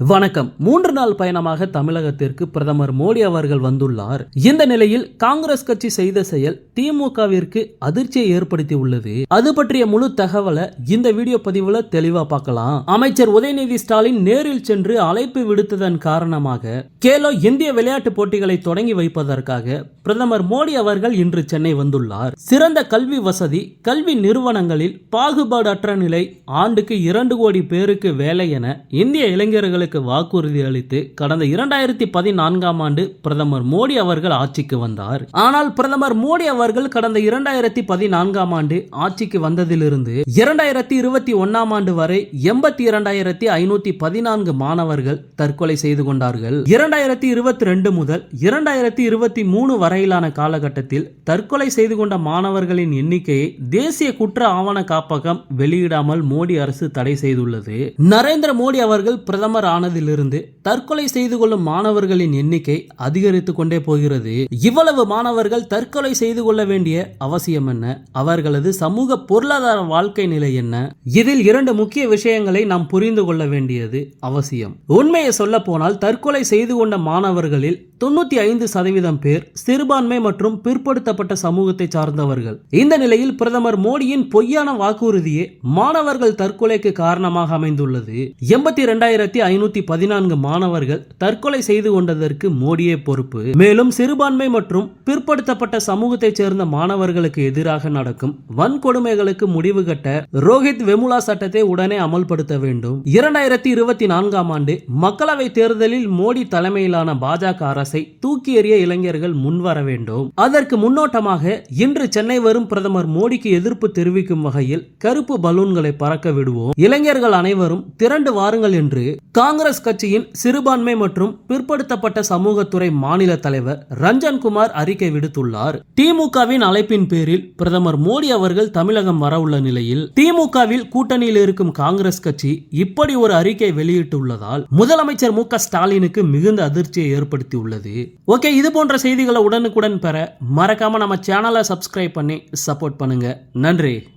வணக்கம். மூன்று நாள் பயணமாக தமிழகத்திற்கு பிரதமர் மோடி அவர்கள் வந்துள்ளார். இந்த நிலையில் காங்கிரஸ் கட்சி செய்த செயல் திமுகவிற்கு அதிர்ச்சியை ஏற்படுத்தி உள்ளது அது பற்றிய முழு தகவலை இந்த வீடியோ பதிவுல தெளிவா பார்க்கலாம். அமைச்சர் உதயநிதி ஸ்டாலின் நேரில் சென்று அழைப்பு விடுத்ததன் காரணமாக கேலோ இந்திய விளையாட்டு போட்டிகளை தொடங்கி வைப்பதற்காக பிரதமர் மோடி அவர்கள் இன்று சென்னை வந்துள்ளார். சிறந்த கல்வி வசதி கல்வி நிறுவனங்களில் பாகுபாடற்ற நிலை ஆண்டுக்கு இரண்டு கோடி பேருக்கு வேலை என இந்திய இளைஞர்களுக்கு மக்களுக்கு வாக்குறுதி அளித்து கடந்த இரண்டாயிரத்தி பதினான்காம் ஆண்டு பிரதமர் மோடி அவர்கள் ஆட்சிக்கு வந்தார். ஆனால் பிரதமர் மோடி அவர்கள் கடந்த இரண்டாயிரத்தி பதினான்காம் ஆண்டு ஆட்சிக்கு வந்ததிலிருந்து இரண்டாயிரத்தி இருபத்தி ஒன்னாம் ஆண்டு வரை எண்பத்தி இரண்டாயிரத்தி ஐநூத்தி பதினான்கு மாணவர்கள் தற்கொலை செய்து கொண்டார்கள். இரண்டாயிரத்தி இருபத்தி ரெண்டு முதல் இரண்டாயிரத்தி இருபத்தி மூணு வரையிலான காலகட்டத்தில் தற்கொலை செய்து கொண்ட மாணவர்களின் எண்ணிக்கையை தேசிய குற்ற ஆவண காப்பகம் வெளியிடாமல் மோடி அரசு தடை செய்துள்ளது. நரேந்திர மோடி அவர்கள் பிரதமர் ஆனதிலிருந்து தற்கொலை செய்து கொள்ளும் மாணவர்களின் எண்ணிக்கை அதிகரித்துக் கொண்டே போகிறது. இவ்வளவு மாணவர்கள் தற்கொலை செய்து கொள்ள வேண்டிய அவசியம் என்ன? அவர்களது சமூக பொருளாதார வாழ்க்கை நிலை என்ன? இதில் இரண்டு முக்கிய விஷயங்களை நாம் புரிந்து கொள்ள வேண்டியது அவசியம். உண்மையை சொல்ல போனால் தற்கொலை செய்து கொண்ட மாணவர்களில் தொண்ணூத்தி ஐந்து சதவீதம் பேர் சிறுபான்மை மற்றும் பிற்படுத்தப்பட்ட சமூகத்தை சார்ந்தவர்கள். இந்த நிலையில் பிரதமர் மோடியின் பொய்யான வாக்குறுதியே மாணவர்கள் தற்கொலைக்கு காரணமாக அமைந்துள்ளது. எண்பத்தி இரண்டாயிரத்தி ஐநூறு ஐநூத்தி பதினான்கு மாணவர்கள் தற்கொலை செய்து கொண்டதற்கு மோடியே பொறுப்பு. மேலும் சிறுபான்மை மற்றும் பிற்படுத்தப்பட்ட சமூகத்தைச் சேர்ந்த மாணவர்களுக்கு எதிராக நடக்கும் வன்கொடுமைகளுக்கு முடிவு கட்ட ரோஹித் வெமுலா சட்டத்தை உடனே அமல்படுத்த வேண்டும். இரண்டாயிரத்தி இருபத்தி நான்காம் ஆண்டு மக்களவை தேர்தலில் மோடி தலைமையிலான பாஜக அரசை தூக்கி எறிய இளைஞர்கள் முன்வர வேண்டும். அதற்கு முன்னோட்டமாக இன்று சென்னை வரும் பிரதமர் மோடிக்கு எதிர்ப்பு தெரிவிக்கும் வகையில் கருப்பு பலூன்களை பறக்க விடுவோம். இளைஞர்கள் அனைவரும் திரண்டு வாருங்கள் என்று காங்கிரஸ் காங்கிரஸ் கட்சியின் சிறுபான்மை மற்றும் பிற்படுத்தப்பட்ட சமூகத்துறை மாநில தலைவர் ரஞ்சன் குமார் அறிக்கை விடுத்துள்ளார். திமுகவின் அழைப்பின் பேரில் பிரதமர் மோடி அவர்கள் தமிழகம் வரவுள்ள நிலையில் திமுகவில் கூட்டணியில் இருக்கும் காங்கிரஸ் கட்சி இப்படி ஒரு அறிக்கை வெளியிட்டுள்ளதால் முதலமைச்சர் மு ஸ்டாலினுக்கு மிகுந்த அதிர்ச்சியை ஏற்படுத்தியுள்ளது. ஓகே இது போன்ற செய்திகளை உடனுக்குடன் பெற மறக்காம நம்ம சேனலை சப்ஸ்கிரைப் பண்ணி சப்போர்ட் பண்ணுங்க. நன்றி.